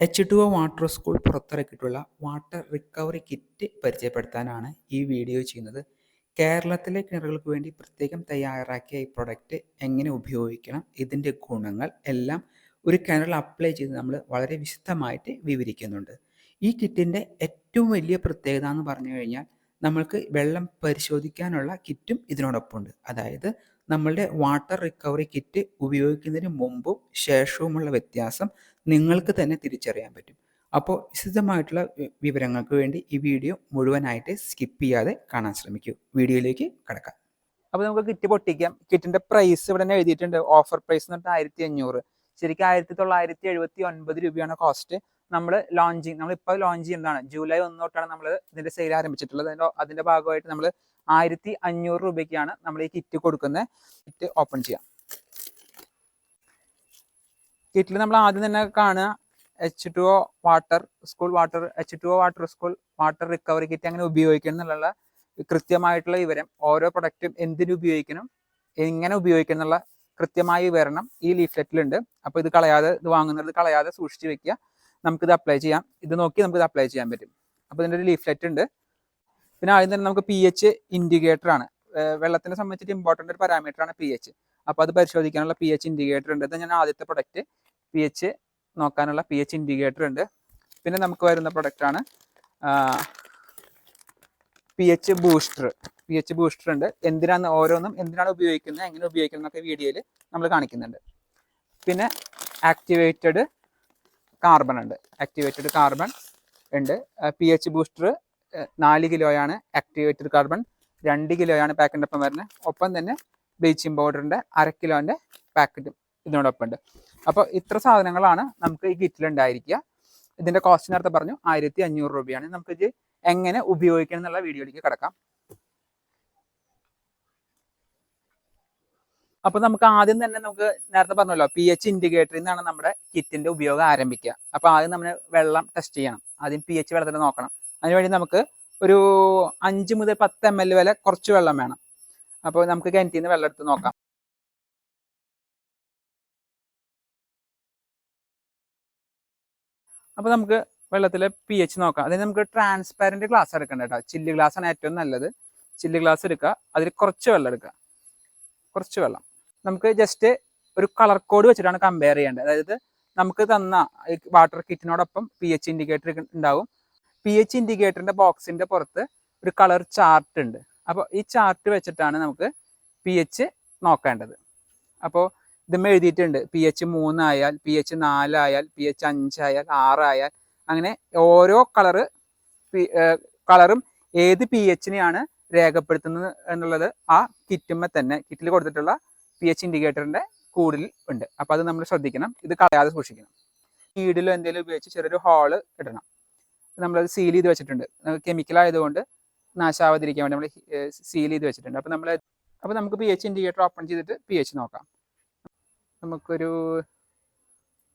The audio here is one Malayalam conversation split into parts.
H two O water school പുറത്തിറക്കിയിട്ടുള്ള water recovery kit പരിചയപ്പെടുത്താനാണ് ഈ വീഡിയോ ചെയ്യുന്നത്. കേരളത്തിലെ കിണറുകൾക്ക് വേണ്ടി പ്രത്യേകം തയ്യാറാക്കിയ ഈ പ്രൊഡക്റ്റ് എങ്ങനെ ഉപയോഗിക്കണം ഇതിന്റെ ഗുണങ്ങൾ എല്ലാം ഒരു കിണറിൽ അപ്ലൈ ചെയ്ത് നമ്മൾ വളരെ വിശദമായിട്ട് വിവരിക്കുന്നുണ്ട്. ഈ കിറ്റിന്റെ ഏറ്റവും വലിയ പ്രത്യേകത എന്ന് പറഞ്ഞു കഴിഞ്ഞാൽ നമ്മൾക്ക് വെള്ളം പരിശോധിക്കാനുള്ള കിറ്റും ഇതിനോടൊപ്പമുണ്ട്. അതായത് നമ്മളുടെ വാട്ടർ റിക്കവറി കിറ്റ് ഉപയോഗിക്കുന്നതിന് മുമ്പും ശേഷവുമുള്ള വ്യത്യാസം നിങ്ങൾക്ക് തന്നെ തിരിച്ചറിയാൻ പറ്റും. അപ്പോൾ വിശദമായിട്ടുള്ള വിവരങ്ങൾക്ക് വേണ്ടി ഈ വീഡിയോ മുഴുവനായിട്ട് സ്കിപ്പ് ചെയ്യാതെ കാണാൻ ശ്രമിക്കൂ. വീഡിയോയിലേക്ക് കടക്കാം. അപ്പോൾ നമുക്ക് കിറ്റ് പൊട്ടിക്കാം. കിറ്റിന്റെ പ്രൈസ് ഇവിടെ തന്നെ എഴുതിയിട്ടുണ്ട്. ഓഫർ പ്രൈസ് എന്ന് പറഞ്ഞാൽ ആയിരത്തി അഞ്ഞൂറ് ശരിക്കും ആയിരത്തി തൊള്ളായിരത്തി എഴുപത്തി ഒൻപത് രൂപയാണ് കോസ്റ്റ് നമ്മൾ ലോഞ്ചിങ് നമ്മളിപ്പോൾ ലോഞ്ച് ചെയ്യുന്നതാണ്. ജൂലൈ ഒന്ന് തൊട്ടാണ് നമ്മൾ ഇതിന്റെ സെയിൽ ആരംഭിച്ചിട്ടുള്ളത്. അതിന്റെ അതിന്റെ ഭാഗമായിട്ട് നമ്മൾ ആയിരത്തി അഞ്ഞൂറ് രൂപയ്ക്കാണ് നമ്മൾ ഈ കിറ്റ് കൊടുക്കുന്നത്. കിറ്റ് ഓപ്പൺ ചെയ്യാം. കിറ്റിൽ നമ്മൾ ആദ്യം തന്നെ കാണുക. H two O water school water H two O water school water recovery kit അങ്ങനെ ഉപയോഗിക്കണം എന്നുള്ള കൃത്യമായിട്ടുള്ള വിവരം ഓരോ പ്രൊഡക്റ്റും എന്തിനു ഉപയോഗിക്കണം എങ്ങനെ ഉപയോഗിക്കണം എന്നുള്ള കൃത്യമായ വിവരണം ഈ ലീഫ്ലെറ്റിലുണ്ട് അപ്പോൾ ഇത് കളയാതെ ഇത് വാങ്ങുന്നത് കളയാതെ സൂക്ഷിച്ച് വെക്കുക. നമുക്കിത് അപ്ലൈ ചെയ്യാം. ഇത് നോക്കി നമുക്കിത് അപ്ലൈ ചെയ്യാൻ പറ്റും. അപ്പോൾ ഇതിന്റെ ഒരു ലീഫ്ലെറ്റ് ഉണ്ട്. പിന്നെ ആദ്യം തന്നെ നമുക്ക് പി എച്ച് ഇൻഡിക്കേറ്റർ ആണ് വെള്ളത്തിനെ സംബന്ധിച്ചിട്ട് ഇമ്പോർട്ടന്റ് ഒരു പാരാമീറ്റർ ആണ് പി എച്ച് അപ്പോൾ അത് പരിശോധിക്കാനുള്ള പി എച്ച് ഇൻഡിക്കേറ്റർ ഉണ്ട്. ഇത് ഞാൻ ആദ്യത്തെ പ്രൊഡക്റ്റ് പി എച്ച് നോക്കാനുള്ള പി എച്ച് ഇൻഡിക്കേറ്റർ ഉണ്ട്. പിന്നെ നമുക്ക് വരുന്ന പ്രൊഡക്റ്റ് ആണ് P H booster P H booster ഉണ്ട്. എന്തിനാണ് ഓരോന്നും എന്തിനാണ് ഉപയോഗിക്കുന്നത് എങ്ങനെ ഉപയോഗിക്കുന്നത് എന്നൊക്കെ വീഡിയോയിൽ നമ്മൾ കാണിക്കുന്നുണ്ട്. പിന്നെ ആക്ടിവേറ്റഡ് കാർബൺ ഉണ്ട്. ആക്ടിവേറ്റഡ് കാർബൺ ഉണ്ട്. പി എച്ച് ബൂസ്റ്റർ നാല് കിലോയാണ് ആക്ടിവേറ്റഡ് കാർബൺ രണ്ട് കിലോയാണ് പാക്കിന്റെ ഒപ്പം വരുന്നത്. ഒപ്പം തന്നെ ബ്ലീച്ചിങ് പൗഡറിന്റെ അര കിലോന്റെ പാക്കറ്റും ഇതിനോടൊപ്പം ഉണ്ട് അപ്പോൾ ഇത്ര സാധനങ്ങളാണ് നമുക്ക് ഈ കിറ്റിൽ ഉണ്ടായിരിക്കുക. ഇതിന്റെ കോസ്റ്റ് നേരത്തെ പറഞ്ഞു ആയിരത്തി അഞ്ഞൂറ് രൂപയാണ്. നമുക്ക് ഇത് എങ്ങനെ ഉപയോഗിക്കണം എന്നുള്ള വീഡിയോയിലേക്ക് കിടക്കാം. അപ്പോൾ നമുക്ക് ആദ്യം തന്നെ നമുക്ക് നേരത്തെ പറഞ്ഞല്ലോ പി എച്ച് ഇൻഡിക്കേറ്ററിൽ നിന്നാണ് നമ്മുടെ കിറ്റിന്റെ ഉപയോഗം ആരംഭിക്കുക. അപ്പോൾ ആദ്യം നമ്മൾ വെള്ളം ടെസ്റ്റ് ചെയ്യണം. ആദ്യം പി എച്ച് വെള്ളത്തിൽ നോക്കണം. അതിനുവേണ്ടി നമുക്ക് ഒരു അഞ്ച് മുതൽ പത്ത് എം എൽ വരെ കുറച്ച് വെള്ളം വേണം. അപ്പോൾ നമുക്ക് കിണറ്റിൽ നിന്ന് വെള്ളം എടുത്ത് നോക്കാം. അപ്പോൾ നമുക്ക് വെള്ളത്തിലെ പി എച്ച് നോക്കാം. അതിന് നമുക്ക് ട്രാൻസ്പാരന്റ് ഗ്ലാസ് എടുക്കണ്ട കേട്ടോ. ചില്ലി ഗ്ലാസ് ആണ് ഏറ്റവും നല്ലത്. ചില്ലി ഗ്ലാസ് എടുക്കുക. അതിൽ കുറച്ച് വെള്ളം എടുക്കുക. കുറച്ച് വെള്ളം. നമുക്ക് ജസ്റ്റ് ഒരു കളർ കോഡ് വെച്ചിട്ടാണ് കമ്പയർ ചെയ്യേണ്ടത്. അതായത് നമുക്ക് തന്ന വാട്ടർ കിറ്റിനോടൊപ്പം പി എച്ച് ഇൻഡിക്കേറ്റർ ഉണ്ടാവും. പി എച്ച് ഇൻഡിക്കേറ്ററിന്റെ ബോക്സിന്റെ പുറത്ത് ഒരു കളർ ചാർട്ട് ഉണ്ട്. അപ്പോൾ ഈ ചാർട്ട് വെച്ചിട്ടാണ് നമുക്ക് പി എച്ച് നോക്കേണ്ടത്. അപ്പോൾ ഇതും എഴുതിയിട്ടുണ്ട്. പി എച്ച് മൂന്നായാൽ പി എച്ച് നാലായാൽ പി എച്ച് അഞ്ചായാൽ ആറായാൽ അങ്ങനെ ഓരോ കളറ് കളറും ഏത് പി എച്ചിനെയാണ് രേഖപ്പെടുത്തുന്നത് എന്നുള്ളത് ആ കിറ്റുമ്മ തന്നെ കിറ്റിൽ കൊടുത്തിട്ടുള്ള പി എച്ച് ഇൻഡിക്കേറ്ററിന്റെ കൂടുതൽ ഉണ്ട്. അപ്പോൾ അത് നമ്മൾ ശ്രദ്ധിക്കണം. ഇത് കളയാതെ സൂക്ഷിക്കണം. വീടിലോ എന്തെങ്കിലും ഉപയോഗിച്ച് ചെറിയൊരു ഹോൾ ഇടണം. നമ്മളത് സീൽ ചെയ്ത് വെച്ചിട്ടുണ്ട്. കെമിക്കൽ ആയതുകൊണ്ട് നാശാവാതിരിക്കാൻ വേണ്ടി നമ്മൾ സീൽ ചെയ്ത് വെച്ചിട്ടുണ്ട്. അപ്പോൾ നമ്മൾ അപ്പോൾ നമുക്ക് പി എച്ച് ഇൻഡിക്കേറ്റർ ഓപ്പൺ ചെയ്തിട്ട് പി എച്ച് നോക്കാം. നമുക്കൊരു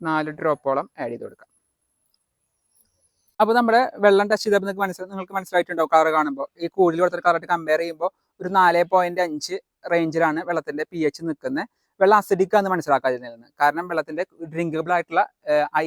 നാല് ഡ്രോപ്പോളം ആഡ് ചെയ്ത് കൊടുക്കാം. അപ്പോൾ നമ്മുടെ വെള്ളം ടച്ച് ചെയ്തപ്പോൾ നിങ്ങൾക്ക് മനസ്സിലായി നിങ്ങൾക്ക് മനസ്സിലായിട്ടുണ്ടോ കളർ കാണുമ്പോൾ ഈ കൂടുതൽ കൊടുത്തൊരു കളറായിട്ട് കമ്പയർ ചെയ്യുമ്പോൾ ഒരു നാല് പോയിന്റ് അഞ്ച് റേഞ്ചിലാണ് വെള്ളത്തിന്റെ പി എച്ച് നിൽക്കുന്നത് വെള്ളം അസിഡിക്കാന്ന് മനസ്സിലാക്കാതിരുന്നത് കാരണം വെള്ളത്തിന്റെ ഡ്രിങ്കബിൾ ആയിട്ടുള്ള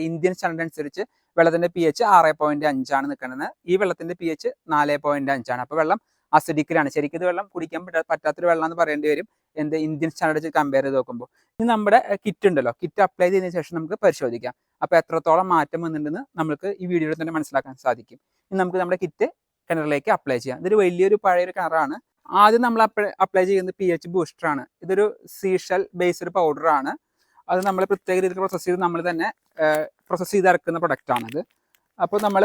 ഇന്ത്യൻ സ്റ്റാൻഡേർഡ് അനുസരിച്ച് വെള്ളത്തിന്റെ പി എച്ച് ആറ് പോയിന്റ് അഞ്ചാണ് നിൽക്കുന്നത്. ഈ വെള്ളത്തിന്റെ പി എച്ച് നാല് പോയിന്റ് അഞ്ചാണ്. അപ്പോൾ വെള്ളം അസിഡിക്കിലാണ് ശരിക്കും ഇത് വെള്ളം കുടിക്കാൻ പറ്റാ പറ്റാത്തൊരു വെള്ളം എന്ന് പറയേണ്ടി വരും. എന്ത് ഇന്ത്യൻ സ്റ്റാൻഡേർഡ് വെച്ച് കമ്പയർ ചെയ്ത് നോക്കുമ്പോൾ ഇനി നമ്മുടെ കിറ്റ് ഉണ്ടല്ലോ. കിറ്റ് അപ്ലൈ ചെയ്തതിനു ശേഷം നമുക്ക് പരിശോധിക്കാം. അപ്പോൾ എത്രത്തോളം മാറ്റം വന്നിട്ടുണ്ടെന്ന് നമുക്ക് ഈ വീഡിയോയിൽ തന്നെ മനസ്സിലാക്കാൻ സാധിക്കും. ഇനി നമുക്ക് നമ്മുടെ കിറ്റ് കിണറിലേക്ക് അപ്ലൈ ചെയ്യാം. ഇതൊരു വലിയൊരു പഴയൊരു കിണറാണ്. ആദ്യം നമ്മൾ അപ്ലൈ ചെയ്യുന്നത് പി എച്ച് ബൂസ്റ്റർ ആണ്. ഇതൊരു സീഷൽ ബേസ്ഡ് പൗഡർ ആണ്. അത് നമ്മൾ പ്രത്യേക രീതിയിൽ പ്രോസസ്സ് ചെയ്ത് നമ്മൾ തന്നെ പ്രോസസ്സ് ചെയ്ത് ഇറക്കുന്ന പ്രൊഡക്റ്റ് ആണത്. അപ്പോൾ നമ്മൾ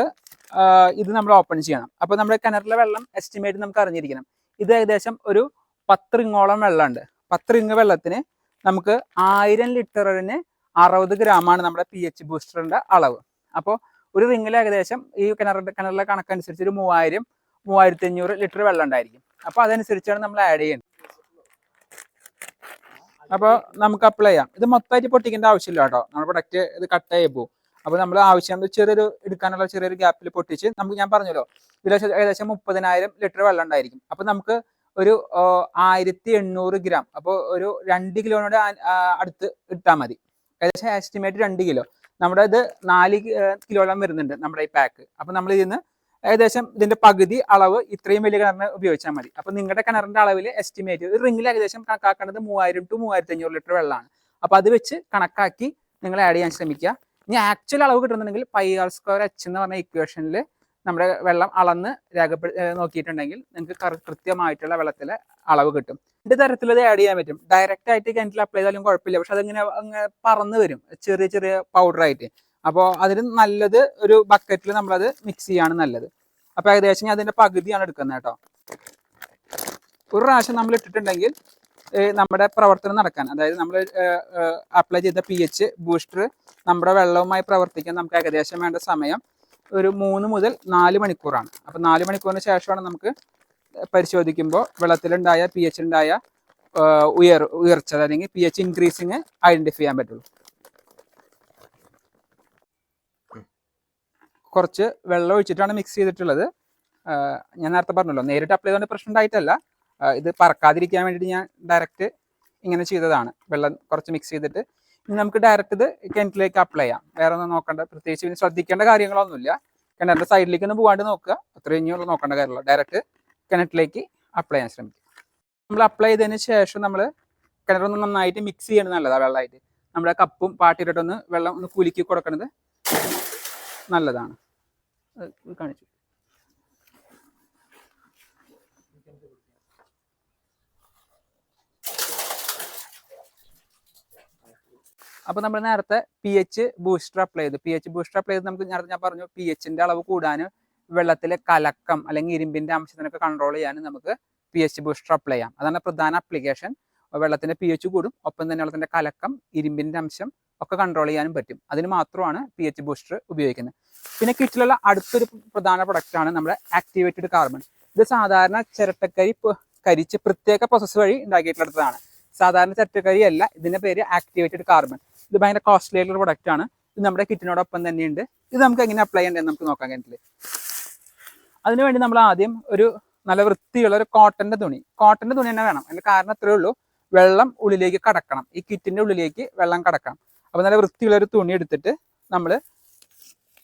ഇത് നമ്മൾ ഓപ്പൺ ചെയ്യണം. അപ്പോൾ നമ്മുടെ കിണറിലെ വെള്ളം എസ്റ്റിമേറ്റ് നമുക്ക് അറിഞ്ഞിരിക്കണം. ഇത് ഏകദേശം ഒരു പത്ത് റിങ്ങോളം വെള്ളമുണ്ട്. പത്ത് റിങ് വെള്ളത്തിന് നമുക്ക് ആയിരം ലിറ്ററിന് അറുപത് ഗ്രാമാണ് നമ്മുടെ പി എച്ച് ബൂസ്റ്ററിന്റെ അളവ്. അപ്പോൾ ഒരു റിങ്ങിൽ ഏകദേശം ഈ കിണറിന്റെ കിണറിലെ കണക്കനുസരിച്ച് ഒരു മൂവായിരം മൂവായിരത്തി അഞ്ഞൂറ് ലിറ്റർ വെള്ളം ഉണ്ടായിരിക്കും. അപ്പോൾ അതനുസരിച്ചാണ് നമ്മൾ ആഡ് ചെയ്യുന്നത് അപ്പോൾ നമുക്ക് അപ്ലൈ ചെയ്യാം. ഇത് മൊത്തമായിട്ട് പൊട്ടിക്കേണ്ട ആവശ്യമില്ല കേട്ടോ. നമ്മുടെ പ്രൊഡക്റ്റ് ഇത് കട്ട് ആയി പോകും അപ്പോൾ നമ്മൾ ആവശ്യം ചെറിയൊരു എടുക്കാനുള്ള ചെറിയൊരു ഗ്യാപ്പിൽ പൊട്ടിച്ച് നമുക്ക് ഞാൻ പറഞ്ഞല്ലോ ഇതിൽ ഏകദേശം മുപ്പതിനായിരം ലിറ്റർ വെള്ളം ഉണ്ടായിരിക്കും. അപ്പോൾ നമുക്ക് ഒരു ആയിരത്തി എണ്ണൂറ് ഗ്രാം. അപ്പോൾ ഒരു രണ്ട് കിലോനോട് അടുത്ത് ഇട്ടാൽ മതി. ഏകദേശം എസ്റ്റിമേറ്റ് രണ്ട് കിലോ. നമ്മുടെ ഇത് നാല് കിലോളം വരുന്നുണ്ട് നമ്മുടെ ഈ പാക്ക് അപ്പോൾ നമ്മൾ ഇതിന്ന് ഏകദേശം ഇതിന്റെ പകുതി അളവ് ഇത്രയും വലിയ കിണറിന് ഉപയോഗിച്ചാൽ മതി. അപ്പൊ നിങ്ങളുടെ കിണറിന്റെ അളവിൽ എസ്റ്റിമേറ്റ് ഒരു റിംഗിൽ ഏകദേശം കണക്കാക്കേണ്ടത് മൂവായിരം ടു മൂവായിരത്തി അഞ്ഞൂറ് ലിറ്റർ വെള്ളമാണ് അപ്പൊ അത് വെച്ച് കണക്കാക്കി നിങ്ങൾ ആഡ് ചെയ്യാൻ ശ്രമിക്കുക. ഇനി ആക്ച്വൽ അളവ് കിട്ടുന്നുണ്ടെങ്കിൽ പൈ ആർ സ്ക്വയർ എച്ച് എന്ന് പറഞ്ഞ ഇക്വേഷനിൽ നമ്മുടെ വെള്ളം അളന്ന് രേഖപ്പെടു നോക്കിയിട്ടുണ്ടെങ്കിൽ നിങ്ങൾക്ക് കൃത്യമായിട്ടുള്ള വെള്ളത്തിലെ അളവ് കിട്ടും. രണ്ട് തരത്തിലത് ആഡ് ചെയ്യാൻ പറ്റും. ഡയറക്റ്റ് ആയിട്ട് കിണറ്റിൽ അപ്ലൈ ചെയ്താലും കുഴപ്പമില്ല. പക്ഷെ അതിങ്ങനെ അങ്ങനെ പറന്ന് വരും. ചെറിയ ചെറിയ പൗഡർ ആയിട്ട്. അപ്പോൾ അതിന് നല്ലത് ഒരു ബക്കറ്റിൽ നമ്മളത് മിക്സ് ചെയ്യാണ് നല്ലത്. അപ്പൊ ഏകദേശം ഞാൻ അതിന്റെ പകുതിയാണ് എടുക്കുന്നത് കേട്ടോ. ഒരു പ്രാവശ്യം നമ്മൾ ഇട്ടിട്ടുണ്ടെങ്കിൽ നമ്മുടെ പ്രവർത്തനം നടക്കാൻ അതായത് നമ്മൾ അപ്ലൈ ചെയ്ത പി എച്ച് ബൂസ്റ്റർ നമ്മുടെ വെള്ളവുമായി പ്രവർത്തിക്കാൻ നമുക്ക് ഏകദേശം വേണ്ട സമയം ഒരു മൂന്ന് മുതൽ നാല് മണിക്കൂറാണ്. അപ്പൊ നാല് മണിക്കൂറിന് ശേഷമാണ് നമുക്ക് പരിശോധിക്കുമ്പോൾ വെള്ളത്തിലുണ്ടായ പി എച്ചിലുണ്ടായ ഉയർ ഉയർച്ച അല്ലെങ്കിൽ പി എച്ച് ഇൻക്രീസിങ് ഐഡന്റിഫൈ ചെയ്യാൻ പറ്റുള്ളൂ. കുറച്ച് വെള്ളം ഒഴിച്ചിട്ടാണ് മിക്സ് ചെയ്തിട്ടുള്ളത്. ഞാൻ നേരത്തെ പറഞ്ഞല്ലോ നേരിട്ട് അപ്ലൈ ചെയ്തുകൊണ്ട് പ്രശ്നം ഉണ്ടായിട്ടല്ല. ഇത് പറക്കാതിരിക്കാൻ വേണ്ടിയിട്ട് ഞാൻ ഡയറക്റ്റ് ഇങ്ങനെ ചെയ്തതാണ്. വെള്ളം കുറച്ച് മിക്സ് ചെയ്തിട്ട്. ഇനി നമുക്ക് ഡയറക്റ്റ് ഇത് കിണറ്റിലേക്ക് അപ്ലൈ ചെയ്യാം. വേറെ ഒന്നും നോക്കേണ്ട. പ്രത്യേകിച്ച് പിന്നെ ശ്രദ്ധിക്കേണ്ട കാര്യങ്ങളൊന്നുമില്ല. കിണറിന്റെ സൈഡിലേക്ക് ഒന്ന് പോകാണ്ട് നോക്കുക. അത്ര ഇനിയുള്ള നോക്കേണ്ട കാര്യമുള്ളൂ. ഡയറക്റ്റ് കിണറ്റിലേക്ക് അപ്ലൈ ചെയ്യാൻ ശ്രമിക്കുക. നമ്മൾ അപ്ലൈ ചെയ്തതിന് ശേഷം നമ്മൾ കിണറൊന്ന് നന്നായിട്ട് മിക്സ് ചെയ്യണം നല്ലതാണ് വെള്ളമായിട്ട്. നമ്മുടെ കപ്പും പാട്ടിട്ടിട്ടൊന്ന് വെള്ളം ഒന്ന് കുലുക്കി കൊടുക്കുന്നത് നല്ലതാണ്. കാണിച്ചു. അപ്പൊ നമ്മൾ നേരത്തെ പി എച്ച് ബൂസ്റ്റർ അപ്ലൈ ചെയ്തു. പി എച്ച് ബൂസ്റ്റർ അപ്ലൈ ചെയ്ത് നമുക്ക് നേരത്തെ ഞാൻ പറഞ്ഞു പി എച്ചിന്റെ അളവ് കൂടാനും വെള്ളത്തിലെ കലക്കം അല്ലെങ്കിൽ ഇരുമ്പിന്റെ അംശത്തിനൊക്കെ കൺട്രോൾ ചെയ്യാനും നമുക്ക് പി എച്ച് ബൂസ്റ്റർ അപ്ലൈ ചെയ്യാം. അതാണ് പ്രധാന അപ്ലിക്കേഷൻ വെള്ളത്തിന്റെ പി എച്ച് കൂടും ഒപ്പം തന്നെ വെള്ളത്തിന്റെ കലക്കം ഇരുമ്പിന്റെ അംശം ഒക്കെ കൺട്രോൾ ചെയ്യാനും പറ്റും. അതിന് മാത്രമാണ് പി എച്ച് ബൂസ്റ്റർ ഉപയോഗിക്കുന്നത്. പിന്നെ കിറ്റിലുള്ള അടുത്തൊരു പ്രധാന പ്രൊഡക്റ്റ് ആണ് നമ്മുടെ ആക്ടിവേറ്റഡ് കാർബൺ ഇത് സാധാരണ ചിരട്ടക്കരി കരിച്ച് പ്രത്യേക പ്രോസസ്സ് വഴി ഉണ്ടാക്കിയിട്ടുള്ളതാണ് സാധാരണ ചിരട്ടക്കരി അല്ല ഇതിന്റെ പേര് ആക്ടിവേറ്റഡ് കാർബൺ ഇത് ഭയങ്കര കോസ്റ്റ്ലി ആയിട്ടുള്ള പ്രൊഡക്റ്റ് ആണ്. ഇത് നമ്മുടെ കിറ്റിനോടൊപ്പം തന്നെയുണ്ട്. ഇത് നമുക്ക് എങ്ങനെ അപ്ലൈ ചെയ്യേണ്ടത് നമുക്ക് നോക്കാം കഴിഞ്ഞില്ല അതിനുവേണ്ടി നമ്മൾ ആദ്യം ഒരു നല്ല വൃത്തിയുള്ള ഒരു കോട്ടന്റെ തുണി. കോട്ടന്റെ തുണി തന്നെ വേണം. അതിന്റെ കാരണം അത്രേ ഉള്ളൂ. വെള്ളം ഉള്ളിലേക്ക് കടക്കണം. ഈ കിറ്റിന്റെ ഉള്ളിലേക്ക് വെള്ളം കടക്കണം. അപ്പോൾ നല്ല വൃത്തിയുള്ള ഒരു തുണി എടുത്തിട്ട് നമ്മൾ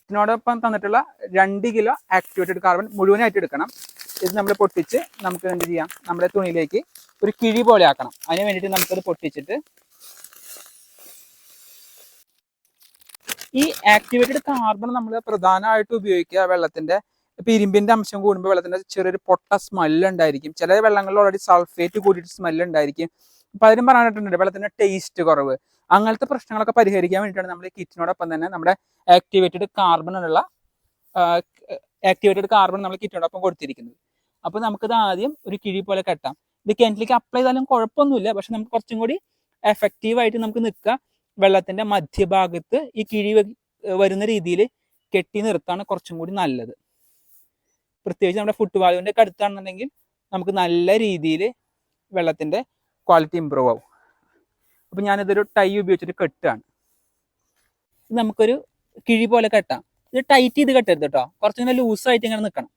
ഇതിനോടൊപ്പം തന്നിട്ടുള്ള രണ്ട് കിലോ ആക്ടിവേറ്റഡ് കാർബൺ മുഴുവനായിട്ട് എടുക്കണം. ഇത് നമ്മൾ പൊട്ടിച്ച് നമുക്ക് എന്ത് ചെയ്യാം? നമ്മുടെ തുണിയിലേക്ക് ഒരു കിഴി പോലെ ആക്കണം. അതിന് വേണ്ടിയിട്ട് നമുക്കത് പൊട്ടിച്ചിട്ട് ഈ ആക്ടിവേറ്റഡ് കാർബൺ നമ്മൾ പ്രധാനമായിട്ട് ഉപയോഗിക്കുക വെള്ളത്തിന്റെ ഇപ്പൊ ഇരുമ്പിന്റെ അംശം കൂടുമ്പോൾ വെള്ളത്തിന്റെ ചെറിയൊരു പൊട്ട സ്മെല്ല് ഉണ്ടായിരിക്കും. ചില വെള്ളങ്ങളിൽ ഓൾറെഡി സൾഫേറ്റ് കൂടിയിട്ട് സ്മെല്ല് ഉണ്ടായിരിക്കും. അതിനും പറഞ്ഞിട്ടുണ്ട് വെള്ളത്തിന്റെ ടേസ്റ്റ് കുറവ്. അങ്ങനത്തെ പ്രശ്നങ്ങളൊക്കെ പരിഹരിക്കാൻ വേണ്ടിയിട്ടാണ് നമ്മൾ കിറ്റിനോടൊപ്പം തന്നെ നമ്മുടെ ആക്ടിവേറ്റഡ് കാർബണുള്ള ആക്ടിവേറ്റഡ് കാർബൺ നമ്മൾ കിറ്റിനോടൊപ്പം കൊടുത്തിരിക്കുന്നത്. അപ്പോൾ നമുക്കിത് ആദ്യം ഒരു കിഴി പോലെ കെട്ടാം. ഇത് കിണറ്റിലേക്ക് അപ്ലൈ ചെയ്താലും കുഴപ്പമൊന്നുമില്ല. പക്ഷെ നമുക്ക് കുറച്ചും കൂടി എഫക്റ്റീവായിട്ട് നമുക്ക് നിൽക്കുക വെള്ളത്തിന്റെ മധ്യഭാഗത്ത് ഈ കിഴി വരുന്ന രീതിയിൽ കെട്ടി നിർത്താണ് കുറച്ചും കൂടി നല്ലത്. പ്രത്യേകിച്ച് നമ്മുടെ ഫുട് വാലുവിന്റെ ഒക്കെ അടുത്താണെന്നുണ്ടെങ്കിൽ നമുക്ക് നല്ല രീതിയിൽ വെള്ളത്തിന്റെ ക്വാളിറ്റി ഇമ്പ്രൂവ് ആവും. അപ്പൊ ഞാനിതൊരു ടൈ ഉപയോഗിച്ചിട്ട് കെട്ടുകയാണ്. ഇത് നമുക്കൊരു കിഴി പോലെ കെട്ടാം. ഇത് ടൈറ്റ് ചെയ്ത് കെട്ടരുത് കേട്ടോ കുറച്ചിങ്ങനെ ലൂസായിട്ട് ഇങ്ങനെ നിൽക്കണം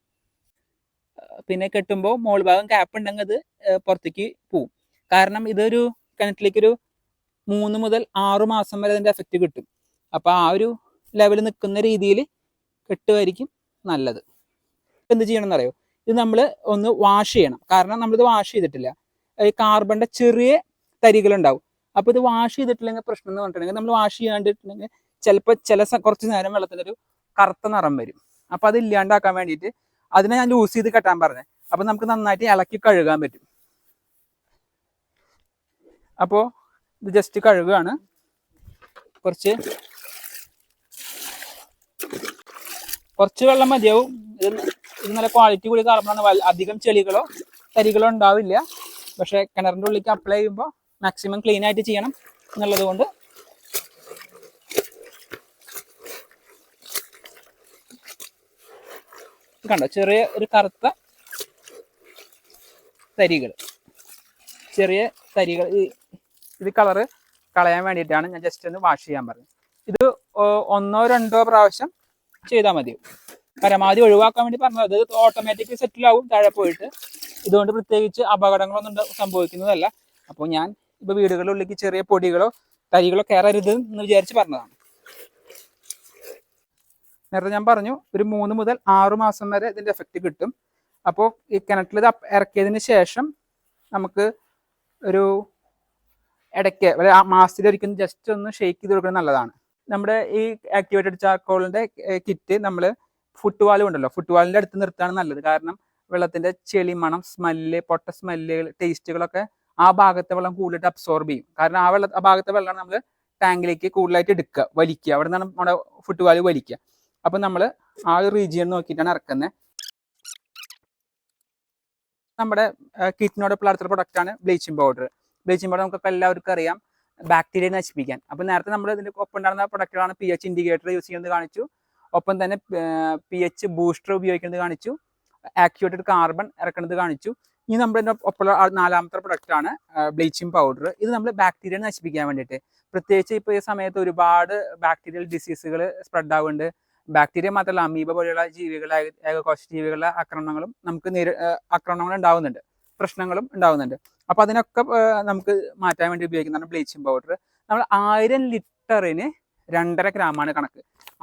പിന്നെ കെട്ടുമ്പോൾ മോൾ ഭാഗം ക്യാപ്പ് ഉണ്ടെങ്കിൽ അത് പുറത്തേക്ക് പോവും. കാരണം ഇതൊരു കിണറ്റിലേക്കൊരു മൂന്ന് മുതൽ ആറു മാസം വരെ അതിന്റെ എഫക്റ്റ് കിട്ടും. അപ്പോൾ ആ ഒരു ലെവൽ നിൽക്കുന്ന രീതിയിൽ കെട്ടുമായിരിക്കും നല്ലത്. എന്ത് ചെയ്യണം എന്നറിയോ ഇത് നമ്മൾ ഒന്ന് വാഷ് ചെയ്യണം. കാരണം നമ്മളിത് വാഷ് ചെയ്തിട്ടില്ല. ഈ കാർബണിന്റെ ചെറിയ തരികൾ ഉണ്ടാവും അപ്പൊ ഇത് വാഷ് ചെയ്തിട്ടില്ലെങ്കിൽ പ്രശ്നം എന്ന് പറഞ്ഞിട്ടുണ്ടെങ്കിൽ നമ്മൾ വാഷ് ചെയ്യാണ്ടിട്ടുണ്ടെങ്കിൽ ചിലപ്പോൾ ചില കുറച്ച് നേരം വെള്ളത്തിനൊരു ഒരു കറുത്ത നിറം വരും. അപ്പൊ അത് ഇല്ലാണ്ടാക്കാൻ വേണ്ടിയിട്ട് അതിനെ ഞാൻ ലൂസ് ചെയ്ത് കെട്ടാൻ പറഞ്ഞത് അപ്പൊ നമുക്ക് നന്നായിട്ട് ഇളക്കി കഴുകാൻ പറ്റും. അപ്പോ ഇത് ജസ്റ്റ് കഴുകുകയാണ് കുറച്ച് കുറച്ച് വെള്ളം മതിയാവും. ഇത് നല്ല ക്വാളിറ്റി കൂടി കാർബണാണ് അധികം ചെളികളോ തരികളോ ഉണ്ടാവില്ല. പക്ഷേ കിണറിന്റെ ഉള്ളിലേക്ക് അപ്ലൈ ചെയ്യുമ്പോൾ മാക്സിമം ക്ലീൻ ആയിട്ട് ചെയ്യണം എന്നുള്ളത് കൊണ്ട്. കണ്ടോ ചെറിയ ഒരു കറുത്ത തരികൾ. ചെറിയ തരികൾ. ഈ- ഇത് കളറ് കളയാൻ വേണ്ടിയിട്ടാണ് ഞാൻ ജസ്റ്റ് ഒന്ന് വാഷ് ചെയ്യാൻ പറഞ്ഞത്. ഇത് ഒന്നോ രണ്ടോ പ്രാവശ്യം ചെയ്താൽ മതി. പരമാവധി ഒഴിവാക്കാൻ വേണ്ടി പറഞ്ഞത്. അത് ഓട്ടോമാറ്റിക്കലി സെറ്റിലാവും താഴെ പോയിട്ട്. ഇതുകൊണ്ട് പ്രത്യേകിച്ച് അപകടങ്ങളൊന്നും സംഭവിക്കുന്നതല്ല. അപ്പോൾ ഞാൻ ഇപ്പോൾ വീടുകളുള്ളിലേക്ക് ചെറിയ പൊടികളോ തരികളോ കയറരുത് എന്ന് വിചാരിച്ച് പറഞ്ഞതാണ്. നേരത്തെ ഞാൻ പറഞ്ഞു ഒരു മൂന്ന് മുതൽ ആറു മാസം വരെ ഇതിന്റെ എഫക്റ്റ് കിട്ടും. അപ്പോൾ ഈ കിണറ്റിൽ ഇത് ഇറക്കിയതിന് ശേഷം നമുക്ക് ഒരു ഇടയ്ക്ക് ഒരു മാസത്തിലൊരിക്കലും ജസ്റ്റ് ഒന്ന് ഷെയ്ക്ക് ചെയ്ത് കൊടുക്കുന്നത് നല്ലതാണ്. നമ്മുടെ ഈ ആക്ടിവേറ്റഡ് ചാർക്കോളിന്റെ കിറ്റ് നമ്മൾ ഫുട്വാലും ഉണ്ടല്ലോ ഫുട്വാലിന്റെ അടുത്ത് നിർത്താണ് നല്ലത്. കാരണം വെള്ളത്തിന്റെ ചെളി മണം സ്മെല്ല് പൊട്ട സ്മെല്ലുകൾ ടേസ്റ്റുകളൊക്കെ ആ ഭാഗത്തെ വെള്ളം കൂടുതലായിട്ട് അബ്സോർബ് ചെയ്യും. കാരണം ആ വെള്ളം ആ ഭാഗത്തെ വെള്ളമാണ് നമ്മൾ ടാങ്കിലേക്ക് കൂടുതലായിട്ട് എടുക്കുക വലിക്കുക. അവിടെ നിന്നാണ് നമ്മുടെ ഫുട്വാൽ വലിക്കുക. അപ്പൊ നമ്മൾ ആ ഒരു റീജിയൻ നോക്കിയിട്ടാണ് ഇറക്കുന്നത് നമ്മുടെ കിറ്റിനോടൊപ്പം അടുത്ത പ്രൊഡക്റ്റ് ആണ് ബ്ലീച്ചിങ് പൗഡർ ബ്ലീച്ചിങ് പൗഡർ നമുക്കൊക്കെ എല്ലാവർക്കും അറിയാം. ബാക്ടീരിയ നശിപ്പിക്കാൻ. അപ്പൊ നേരത്തെ നമ്മൾ ഇതിന്റെ ഒപ്പം ഉണ്ടാകുന്ന പ്രൊഡക്റ്റുകളാണ് പി എച്ച് ഇൻഡിക്കേറ്റർ യൂസ് ചെയ്യുന്നത് കാണിച്ചു. ഒപ്പം തന്നെ പി എച്ച് ബൂസ്റ്റർ ഉപയോഗിക്കുന്നത് കാണിച്ചു. ആക്യുവേറ്റഡ് കാർബൺ ഇറക്കുന്നത് കാണിച്ചു. ഇനി നമ്മുടെ ഒപ്പമുള്ള നാലാമത്തെ പ്രൊഡക്റ്റ് ആണ് ബ്ലീച്ചിങ് പൗഡർ ഇത് നമ്മൾ ബാക്ടീരിയ നശിപ്പിക്കാൻ വേണ്ടിയിട്ട്. പ്രത്യേകിച്ച് ഇപ്പോൾ ഈ സമയത്ത് ഒരുപാട് ബാക്ടീരിയൽ ഡിസീസുകൾ സ്പ്രെഡ് ആവുന്നുണ്ട്. ബാക്ടീരിയ മാത്രമല്ല അമീബ പോലെയുള്ള ജീവികളെ ഏകകോശ ജീവികളുടെ ആക്രമണങ്ങളും നമുക്ക് നേരി ആക്രമണങ്ങൾ ഉണ്ടാവുന്നുണ്ട്. പ്രശ്നങ്ങളും ഉണ്ടാവുന്നുണ്ട്. അപ്പോൾ അതിനൊക്കെ നമുക്ക് മാറ്റാൻ വേണ്ടി ഉപയോഗിക്കുന്നതാണ് ബ്ലീച്ചിങ് പൗഡർ നമ്മൾ ആയിരം ലിറ്ററിന് രണ്ടര ഗ്രാമാണ് കണക്ക്.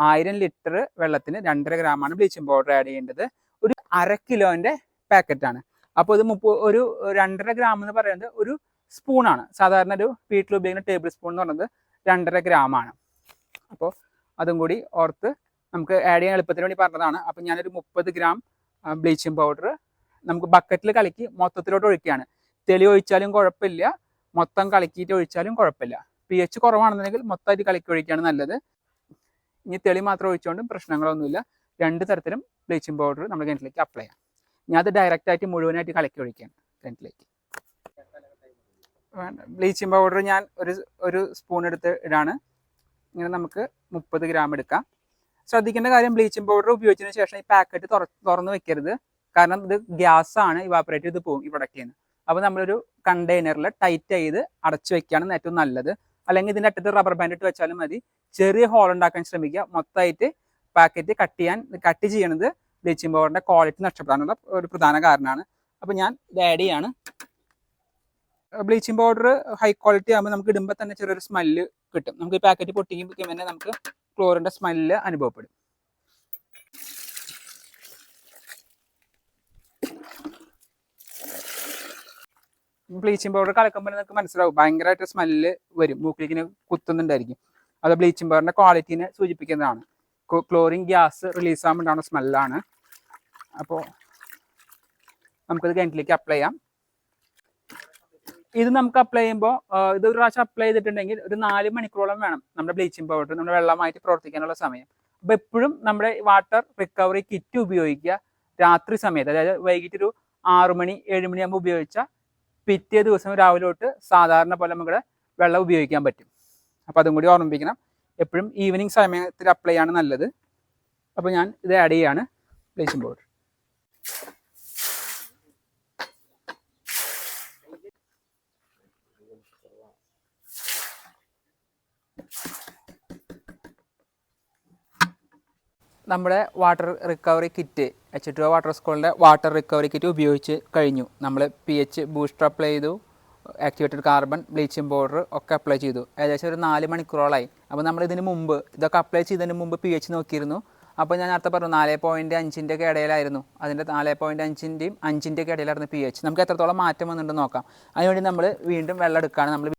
ആയിരം ലിറ്റർ വെള്ളത്തിന് രണ്ടര ഗ്രാമാണ് ബ്ലീച്ചിങ് പൗഡർ ആഡ് ചെയ്യേണ്ടത്. ഒരു അര കിലോന്റെ പാക്കറ്റാണ് അപ്പോൾ ഇത് മുപ്പ ഒരു രണ്ടര ഗ്രാം എന്ന് പറയുന്നത് ഒരു സ്പൂണാണ്. സാധാരണ ഒരു വീട്ടിൽ ഉപയോഗിക്കുന്ന ടേബിൾ സ്പൂൺ എന്ന് പറയുന്നത് രണ്ടര ഗ്രാമാണ് അപ്പോൾ അതും കൂടി ഓർത്ത് നമുക്ക് ആഡ് ചെയ്യാൻ എളുപ്പത്തിന് വേണ്ടി പറഞ്ഞതാണ്. അപ്പം ഞാനൊരു മുപ്പത് ഗ്രാം ബ്ലീച്ചിങ് പൗഡർ നമുക്ക് ബക്കറ്റിൽ കലക്കി മൊത്തത്തിലോട്ട് ഒഴിക്കുകയാണ്. തെളി ഒഴിച്ചാലും കുഴപ്പമില്ല. മൊത്തം കലക്കിയിട്ട് ഒഴിച്ചാലും കുഴപ്പമില്ല. പി എച്ച് കുറവാണെന്നുണ്ടെങ്കിൽ മൊത്തമായിട്ട് കലക്കി ഒഴിക്കുകയാണ് നല്ലത്. ഇനി തെളി മാത്രം ഒഴിച്ചുകൊണ്ടും പ്രശ്നങ്ങളൊന്നുമില്ല. രണ്ട് തരത്തിലും ബ്ലീച്ചിങ് പൗഡർ നമ്മുടെ കിണറ്റിലേക്ക് അപ്ലൈ ചെയ്യാം. ഞാൻ അത് ഡയറക്റ്റ് ആയിട്ട് മുഴുവനായിട്ട് കലക്കി ഒഴിക്കുകയാണ് കിണറ്റിലേക്ക്. ബ്ലീച്ചിങ് പൗഡർ ഞാൻ ഒരു ഒരു സ്പൂൺ എടുത്ത് ഇടാണ്. ഇങ്ങനെ നമുക്ക് മുപ്പത് ഗ്രാം എടുക്കാം. ശ്രദ്ധിക്കേണ്ട കാര്യം ബ്ലീച്ചിങ് പൗഡർ ഉപയോഗിച്ചതിന് ശേഷം ഈ പാക്കറ്റ് തുറന്ന് വെക്കരുത്. കാരണം ഇത് ഗ്യാസ് ആണ് ഇവാപ്പറേറ്റ് ചെയ്ത് പോകും ഈ പ്രൊഡക്റ്റിൽ നിന്ന് അപ്പോൾ നമ്മളൊരു കണ്ടെയ്നറിൽ ടൈറ്റ് ചെയ്ത് അടച്ചു വെക്കുകയാണ് ഏറ്റവും നല്ലത്. അല്ലെങ്കിൽ ഇതിന്റെ അറ്റത്ത് റബ്ബർ ബാൻഡ് ഇട്ട് വെച്ചാലും മതി. ചെറിയ ഹോൾ ഉണ്ടാക്കാൻ ശ്രമിക്കുക. മൊത്തമായിട്ട് പാക്കറ്റ് കട്ട് ചെയ്യാൻ കട്ട് ചെയ്യണത് ബ്ലീച്ചിങ് പൗഡറിന്റെ ക്വാളിറ്റി നഷ്ടപ്പെടാനുള്ള ഒരു പ്രധാന കാരണമാണ്. അപ്പോൾ ഞാൻ ഇത് ആഡ് ചെയ്യാണ്. ബ്ലീച്ചിങ് പൗഡർ ഹൈ ക്വാളിറ്റി ആകുമ്പോൾ നമുക്ക് ഇടുമ്പോൾ തന്നെ ചെറിയൊരു സ്മെല്ല് കിട്ടും. നമുക്ക് ഈ പാക്കറ്റ് പൊട്ടിക്കുമ്പോൾ തന്നെ നമുക്ക് ക്ലോറിന്റെ സ്മെല്ല് അനുഭവപ്പെടും. ബ്ലീച്ചിങ് പൗഡർ കലക്കുമ്പോൾ നിങ്ങൾക്ക് മനസ്സിലാവും. ഭയങ്കരമായിട്ട് സ്മെല്ല് വരും. മൂക്കിലേക്ക് കുത്തുന്നുണ്ടായിരിക്കും. അത് ബ്ലീച്ചിങ് പൗഡറിന്റെ ക്വാളിറ്റിനെ സൂചിപ്പിക്കുന്നതാണ്. ക്ലോറിൻ ഗ്യാസ് റിലീസ് ആകുമ്പോഴാണ് സ്മെല്ലാണ് അപ്പോൾ നമുക്കത് കിണറ്റിലേക്ക് അപ്ലൈ ചെയ്യാം. ഇത് നമുക്ക് അപ്ലൈ ചെയ്യുമ്പോൾ ഇത് ഒരു പ്രാവശ്യം അപ്ലൈ ചെയ്തിട്ടുണ്ടെങ്കിൽ ഒരു നാല് മണിക്കൂറോളം വേണം നമ്മുടെ ബ്ലീച്ചിങ് പൗഡർ നമ്മുടെ വെള്ളമായിട്ട് പ്രവർത്തിക്കാനുള്ള സമയം. അപ്പോൾ എപ്പോഴും നമ്മുടെ വാട്ടർ റിക്കവറി കിറ്റ് ഉപയോഗിക്കുക രാത്രി സമയത്ത്. അതായത് വൈകിട്ട് ഒരു ആറു മണി ഏഴ് മണിയാകുമ്പോൾ ഉപയോഗിച്ചാൽ പിറ്റേ ദിവസം രാവിലെ തൊട്ട് സാധാരണ പോലെ നമുക്ക് വെള്ളം ഉപയോഗിക്കാൻ പറ്റും. അപ്പോൾ അതും കൂടി ഓർമ്മിപ്പിക്കണം. എപ്പോഴും ഈവനിങ് സമയത്തിൽ അപ്ലൈ ആണ് നല്ലത്. അപ്പോൾ ഞാൻ ഇത് ആഡ് ചെയ്യാണ് ബ്ലീച്ചിങ് പൗഡർ നമ്മുടെ water recovery kit H two water സ്കൂളിന്റെ വാട്ടർ റിക്കവറി കിറ്റ് ഉപയോഗിച്ച് കഴിഞ്ഞു. നമ്മൾ പി എച്ച് ബൂസ്റ്റർ അപ്ലൈ ചെയ്തു. ആക്ടിവേറ്റഡ് കാർബൺ ബ്ലീച്ചിങ് പൗഡർ ഒക്കെ അപ്ലൈ ചെയ്തു. ഏകദേശം ഒരു നാല് മണിക്കൂറോളായി. അപ്പോൾ നമ്മൾ ഇതിന് മുമ്പ് ഇതൊക്കെ അപ്ലൈ ചെയ്തതിന് മുമ്പ് പി എച്ച് നോക്കിയിരുന്നു. അപ്പോൾ ഞാൻ നേരത്തെ പറഞ്ഞു നാല് പോയിന്റ് അഞ്ചിന്റെ ഒക്കെ ഇടയിലായിരുന്നു. അതിന്റെ നാല് പോയിന്റ് അഞ്ചിന്റെയും അഞ്ചിന്റെ ഒക്കെ ഇടയിലായിരുന്നു പി എച്ച് നമുക്ക് എത്രത്തോളം മാറ്റം വന്നിട്ടുണ്ടെന്ന് നോക്കാം. അതിനുവേണ്ടി നമ്മൾ വീണ്ടും വെള്ളം എടുക്കുകയാണ് നമ്മൾ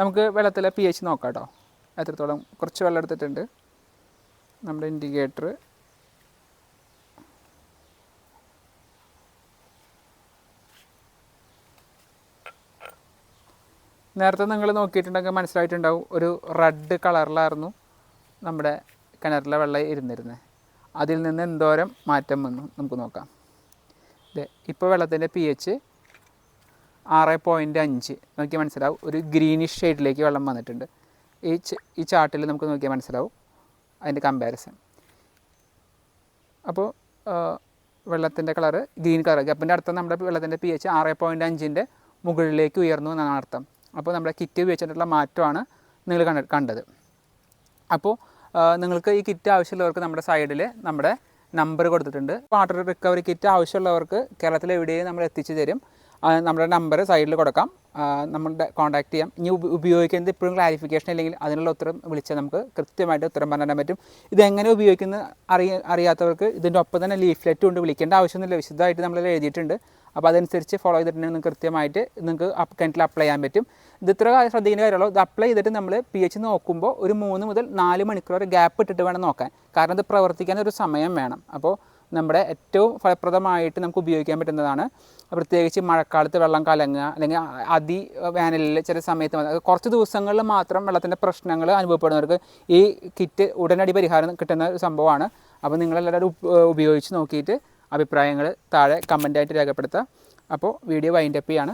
നമുക്ക് വെള്ളത്തിലെ പി എച്ച് നോക്കാം കേട്ടോ. എത്രത്തോളം കുറച്ച് വെള്ളം എടുത്തിട്ടുണ്ട്. നമ്മുടെ ഇൻഡിക്കേറ്റർ നേരത്തെ നിങ്ങൾ നോക്കിയിട്ടുണ്ടെങ്കിൽ മനസ്സിലായിട്ടുണ്ടാവും ഒരു റെഡ് കളറിലായിരുന്നു നമ്മുടെ കിണറിലെ വെള്ളം ഇരുന്നിരുന്നത് അതിൽ നിന്ന് എന്തോരം മാറ്റം വന്നു? നമുക്ക് നോക്കാം. ഇത് ഇപ്പോൾ വെള്ളത്തിന്റെ പി എച്ച് ആറ് പോയിന്റ് അഞ്ച്. നോക്കിയാൽ മനസ്സിലാവും. ഒരു ഗ്രീനിഷ് ഷെയ്ഡിലേക്ക് വെള്ളം വന്നിട്ടുണ്ട്. ഈ ഈ ചാർട്ടിൽ നമുക്ക് നോക്കിയാൽ മനസ്സിലാവും. അതിന്റെ കമ്പാരിസൺ അപ്പോൾ വെള്ളത്തിന്റെ കളറ് ഗ്രീൻ കളർ ഗപ്പിന്റെ അർത്ഥം നമ്മുടെ വെള്ളത്തിന്റെ പി എച്ച് ആറ് പോയിന്റ് അഞ്ചിന്റെ മുകളിലേക്ക് ഉയർന്നു എന്നാണ് അർത്ഥം. അപ്പോൾ നമ്മുടെ കിറ്റ് ഉപയോഗിച്ചിട്ടുള്ള മാറ്റമാണ് നിങ്ങൾ കണ്ട കണ്ടത്. അപ്പോൾ നിങ്ങൾക്ക് ഈ കിറ്റ് ആവശ്യമുള്ളവർക്ക് നമ്മുടെ സൈഡിൽ നമ്മുടെ നമ്പർ കൊടുത്തിട്ടുണ്ട്. വാട്ടർ റിക്കവറി കിറ്റ് ആവശ്യമുള്ളവർക്ക് കേരളത്തിൽ എവിടെയും നമ്മൾ എത്തിച്ചു തരും. നമ്മുടെ നമ്പർ സൈഡിൽ കൊടുക്കാം. ആ, നമ്മുടെ കോൺടാക്ട് ചെയ്യാം. ഇനി ഉപ- ഉപയോഗിക്കുന്നത് ഇപ്പോഴും ക്ലാരിഫിക്കേഷൻ ഇല്ലെങ്കിൽ അതിനുള്ള ഉത്തരം വിളിച്ചാൽ നമുക്ക് കൃത്യമായിട്ട് ഉത്തരം പറയാൻ പറ്റും. ഇതെങ്ങനെ ഉപയോഗിക്കുന്നത് അറിയ അറിയാത്തവർക്ക് ഇതിന്റെ ഒപ്പം തന്നെ ലീഫ്ലെറ്റ് കൊണ്ട് വിളിക്കേണ്ട ആവശ്യമൊന്നുമില്ല. വിശദമായിട്ട് നമ്മൾ എഴുതിയിട്ടുണ്ട്. അപ്പോൾ അതനുസരിച്ച് ഫോളോ ചെയ്തിട്ടുണ്ടെങ്കിൽ നിങ്ങൾക്ക് കൃത്യമായിട്ട് നിങ്ങൾക്ക് കിണറ്റിൽ അപ്ലൈ ചെയ്യാൻ പറ്റും. ഇത് ഇത്ര ശ്രദ്ധിക്കേണ്ട കാര്യമുള്ളൂ ഇത് അപ്ലൈ ചെയ്തിട്ട് നമ്മൾ പി എച്ച് നോക്കുമ്പോൾ ഒരു മൂന്ന് മുതൽ നാല് മണിക്കൂർ ഗ്യാപ്പ് ഇട്ടിട്ട് വേണം നോക്കാൻ. കാരണം ഇത് പ്രവർത്തിക്കാൻ ഒരു സമയം വേണം. അപ്പോൾ നമ്മുടെ ഏറ്റവും ഫലപ്രദമായിട്ട് നമുക്ക് ഉപയോഗിക്കാൻ പറ്റുന്നതാണ്. പ്രത്യേകിച്ച് മഴക്കാലത്ത് വെള്ളം കലങ്ങുക അല്ലെങ്കിൽ അതി വേനലിൽ ചില സമയത്ത് കുറച്ച് ദിവസങ്ങളിൽ മാത്രം വെള്ളത്തിന്റെ പ്രശ്നങ്ങൾ അനുഭവപ്പെടുന്നവർക്ക് ഈ കിറ്റ് ഉടനടി പരിഹാരം കിട്ടുന്ന ഒരു സംഭവമാണ്. അപ്പോൾ നിങ്ങളെല്ലാവരും ഉപ- ഉപയോഗിച്ച് നോക്കിയിട്ട് അഭിപ്രായങ്ങൾ താഴെ കമന്റായിട്ട് രേഖപ്പെടുത്തുക. അപ്പോൾ വീഡിയോ വൈൻഡപ്പ് ചെയ്യാണ്.